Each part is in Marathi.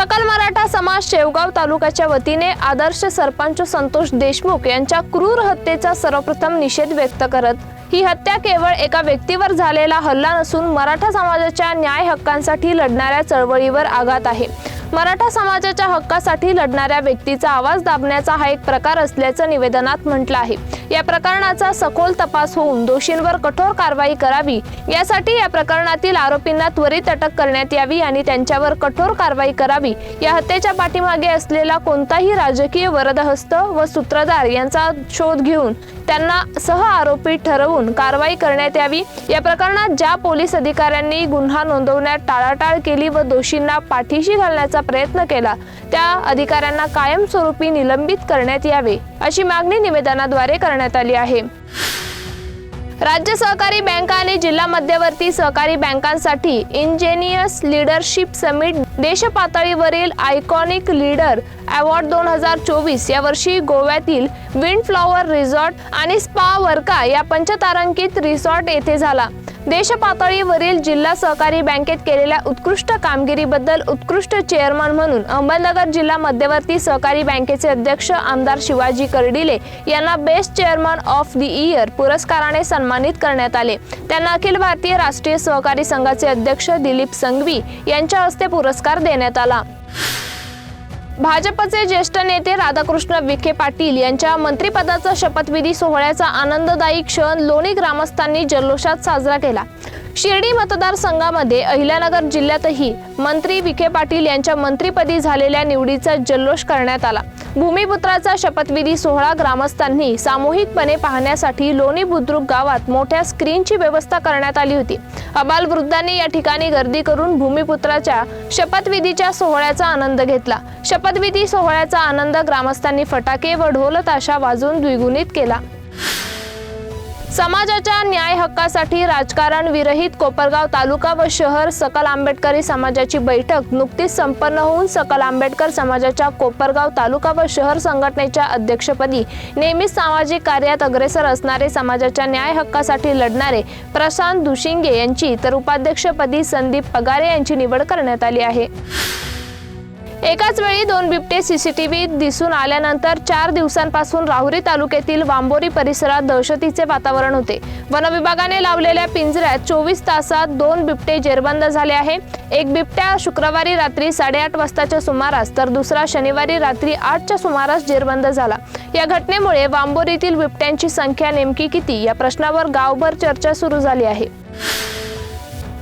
सकल मराठा समाज शेवगाव तालुक्याच्या वतीने आदर्श सरपंच संतोष देशमुख यांच्या क्रूर हत्येचा सर्वप्रथम निषेध व्यक्त करत ही हत्या केवळ एका व्यक्तीवर झालेला हल्ला नसून मराठा समाजाच्या न्याय हक्कांसाठी लढणाऱ्या चळवळीवर आघात आहे. मराठा समाजाच्या हक्कासाठी लढणाऱ्या व्यक्तीचा आवाज दाबण्याचा हा एक प्रकार असल्याचं निवेदनात म्हटलं आहे. या प्रकरणाचा सखोल तपास होऊन दोषींवर कठोर कारवाई करावी यासाठी या प्रकरणातील आरोपींना त्वरित अटक करण्यात यावी आणि त्यांच्यावर कठोर कारवाई करावी. या हत्येच्या पाठीमागे असलेला कोणताही राजकीय वरदहस्त व सूत्रधार यांचा शोध घेऊन त्यांना सह आरोपी ठरवून कारवाई करण्यात यावी. या प्रकरणात ज्या पोलीस अधिकाऱ्यांनी गुन्हा नोंदवण्यात टाळाटाळ केली व दोषींना पाठीशी घालण्याचा प्रयत्न केला. त्या अधिकाऱ्यांना कायमस्वरूपी निलंबित करण्यात यावे अशी मागणी निवेदनाद्वारे करण्यात आली आहे. राज्य सहकारी बँका आणि जिल्हा मध्यवर्ती सहकारी बँकांसाठी इंजेनियस लीडरशिप समिट देश पातळीवरील आयकॉनिक लीडर अवॉर्ड दोन हजार चोवीस या वर्षी गोव्यातील विंड फ्लॉवर रिसॉर्ट आणि स्पा वर्का या पंचतारांकित रिसॉर्ट येथे झाला. देशपातळीवरील जिल्हा सहकारी बँकेत केलेल्या उत्कृष्ट कामगिरीबद्दल उत्कृष्ट चेअरमन म्हणून अहमदनगर जिल्हा मध्यवर्ती सहकारी बँकेचे अध्यक्ष आमदार शिवाजी कर्डिले यांना best chairman of the year पुरस्काराने सन्मानित करण्यात आले. त्यांना अखिल भारतीय राष्ट्रीय सहकारी संघाचे अध्यक्ष दिलीप संघवी यांच्या हस्ते पुरस्कार देण्यात आला. भाजपचे ज्येष्ठ नेते राधाकृष्ण विखे पाटील यांच्या मंत्रिपदाचा शपथविधी सोहळ्याचा आनंददायी क्षण लोणी ग्रामस्थांनी जल्लोषात साजरा केला. शिर्डी मतदारसंघामध्ये अहिल्यानगर जिल्ह्यातही मंत्री विखे पाटील यांच्या मंत्रिपदी झालेल्या निवडीचा जल्लोष करण्यात आला. भूमिपुत्राचा शपथविधी सोहळा ग्रामस्थांनी सामूहिकपणे पाहण्यासाठी लोणी बुद्रुक गावात मोठ्या स्क्रीनची व्यवस्था करण्यात आली होती. अबाल वृद्धांनी या ठिकाणी गर्दी करून भूमिपुत्राच्या शपथविधीच्या सोहळ्याचा आनंद घेतला. शपथविधी सोहळ्याचा आनंद ग्रामस्थांनी फटाके व ढोलताशा वाजून वाजवून द्विगुणित केला. समाजाच्या न्याय हक्कासाठी राजकारण विरहित कोपरगाव तालुका व शहर सकल आंबेडकरी समाजाची बैठक नुकतीच संपन्न होऊन सकल आंबेडकर समाजाच्या कोपरगाव तालुका व शहर संघटनेच्या अध्यक्षपदी नेहमीच सामाजिक कार्यात अग्रेसर असणारे समाजाच्या न्याय हक्कासाठी लढणारे प्रशांत दुशिंगे यांची तर उपाध्यक्षपदी संदीप पगारे यांची निवड करण्यात आली आहे. एकाच वेळी दोन बिबटे सीसीटीव्हीत दिसून आल्यानंतर चार दिवसांपासून राहुरी तालुक्यातील वांबोरी परिसरात दहशतीचे वातावरण होते. वनविभागाने लावलेल्या पिंजऱ्यात चोवीस तासात दोन बिबटे जेरबंद झाले आहे. एक बिबट्या शुक्रवारी रात्री साडेआठ वाजताच्या सुमारास तर दुसरा शनिवारी रात्री आठच्या सुमारास जेरबंद झाला. या घटनेमुळे वांबोरीतील बिबट्यांची संख्या नेमकी किती? या प्रश्नावर गावभर चर्चा सुरू झाली आहे.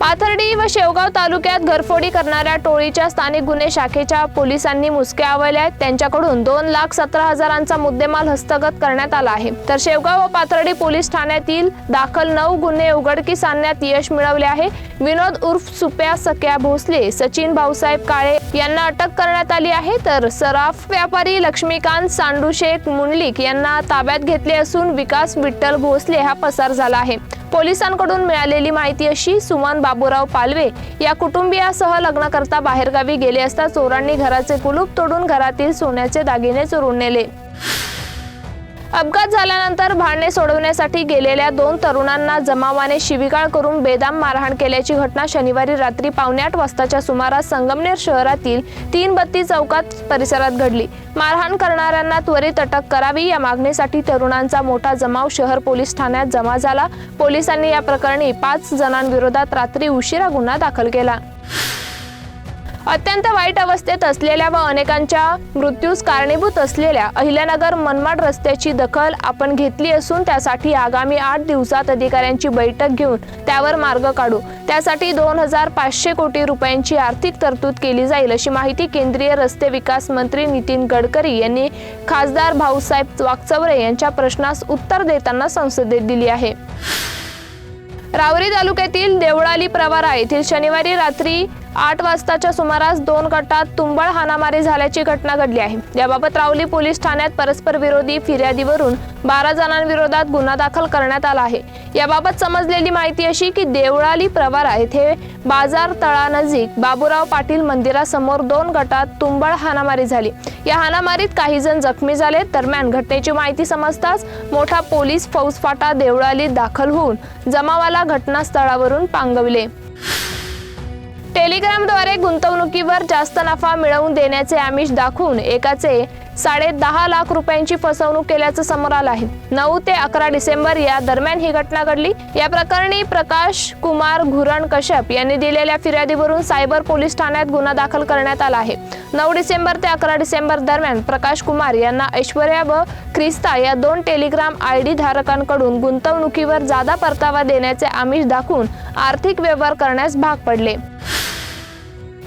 पाथर्डी व शेवगाव तालुक्यात घरफोडी करणाऱ्या टोळीच्या स्थानिक गुन्हे शाखेच्या पोलिसांनी मुसक्या आवळल्या आहेत त्यांच्याकडून दोन लाख सतरा हजारांचा मुद्देमाल हस्तगत करण्यात आला आहे. तर शेवगाव व पाथर्डी पोलीस ठाण्यातील दाखल नऊ गुन्हे उघडकीस आणण्यात यश मिळवले आहे. विनोद उर्फ सुप्या सख्या भोसले सचिन भाऊसाहेब काळे यांना अटक करण्यात आली आहे. तर सराफ व्यापारी लक्ष्मीकांत सांडुशेख मुंडलिक यांना ताब्यात घेतले असून विकास विठ्ठल भोसले हा पसार झाला आहे. पोलिसांकडून मिळालेली माहिती अशी सुमन बाबूराव पालवे या कुटुंबियासह लग्न करता बाहेरगावी गेले असता चोरांनी घराचे कुलूप तोडून घरातील सोन्याचे दागिने चोरून नेले. अपघात झाल्यानंतर भांडणे सोडवण्यासाठी गेलेल्या दोन तरुणांना जमावाने शिवीगाळ करून बेदाम मारहाण केल्याची घटना शनिवारी रात्री पावणे आठ वाजताच्या सुमारास संगमनेर शहरातील तीन बत्ती चौकात परिसरात घडली. मारहाण करणाऱ्यांना त्वरित अटक करावी या मागणीसाठी तरुणांचा मोठा जमाव शहर पोलीस ठाण्यात जमा झाला. पोलिसांनी या प्रकरणी पाच जणांविरोधात रात्री उशिरा गुन्हा दाखल केला. अत्यंत वाईट अवस्थेत असलेल्या व अनेकांच्या मृत्यूस कारणीभूत असलेल्या अहिल्यानगर मनमाड रस्त्याची दखल आपण घेतली असून त्यासाठी आगामी आठ दिवसात अधिकाऱ्यांची बैठक घेऊन त्यावर मार्ग काढू. त्यासाठी दोन हजार पाचशे कोटी रुपयांची आर्थिक तरतूद केली जाईल अशी माहिती केंद्रीय रस्ते विकास मंत्री नितीन गडकरी यांनी खासदार भाऊसाहेब वाकचवरे यांच्या प्रश्नास उत्तर देताना संसदेत दिली आहे. रावरी तालुक्यातील देवळाली प्रवारा येथील शनिवारी रात्री आठ वाजताच्या सुमारास दोन गटात तुंबळ हाणामारी झाल्याची घटना घडली आहे. याबाबत रावली पोलीस ठाण्यात परस्पर विरोधी फिर्यादीवरून बारा जणांविरोधात गुन्हा दाखल करण्यात आला आहे. याबाबत समजलेली माहिती अशी की देवळाली प्रवारा येथे बाजार तळानजीक बाबुराव पाटील मंदिरासमोर दोन गटात तुंबळ हाणामारी झाली. या हाणामारीत काही जण जखमी झाले. दरम्यान घटनेची माहिती समजताच मोठा पोलीस फौजफाटा देवळालीत दाखल होऊन जमावाला घटनास्थळावरून पांगविले. टेलिग्रामद्वारे गुंतवणुकीवर जास्त नफा मिळवून देण्याचे आमिष दाखवून एकाचे साडे दहा लाख रुपयांची फसवणूक केल्याचं समोर आलं आहे. नऊ ते अकरा डिसेंबर या दरम्यान ही घटना घडली. या प्रकरणी प्रकाश कुमार घुरण कश्यप यांनी दिलेल्या फिर्यादीवरून सायबर पोलीस ठाण्यात गुन्हा दाखल करण्यात आला आहे. नऊ डिसेंबर ते अकरा डिसेंबर दरम्यान प्रकाश कुमार यांना ऐश्वर्या व ख्रिस्ता या दोन टेलिग्राम आय डी धारकांकडून गुंतवणुकीवर जादा परतावा देण्याचे आमिष दाखवून आर्थिक व्यवहार करण्यास भाग पडले.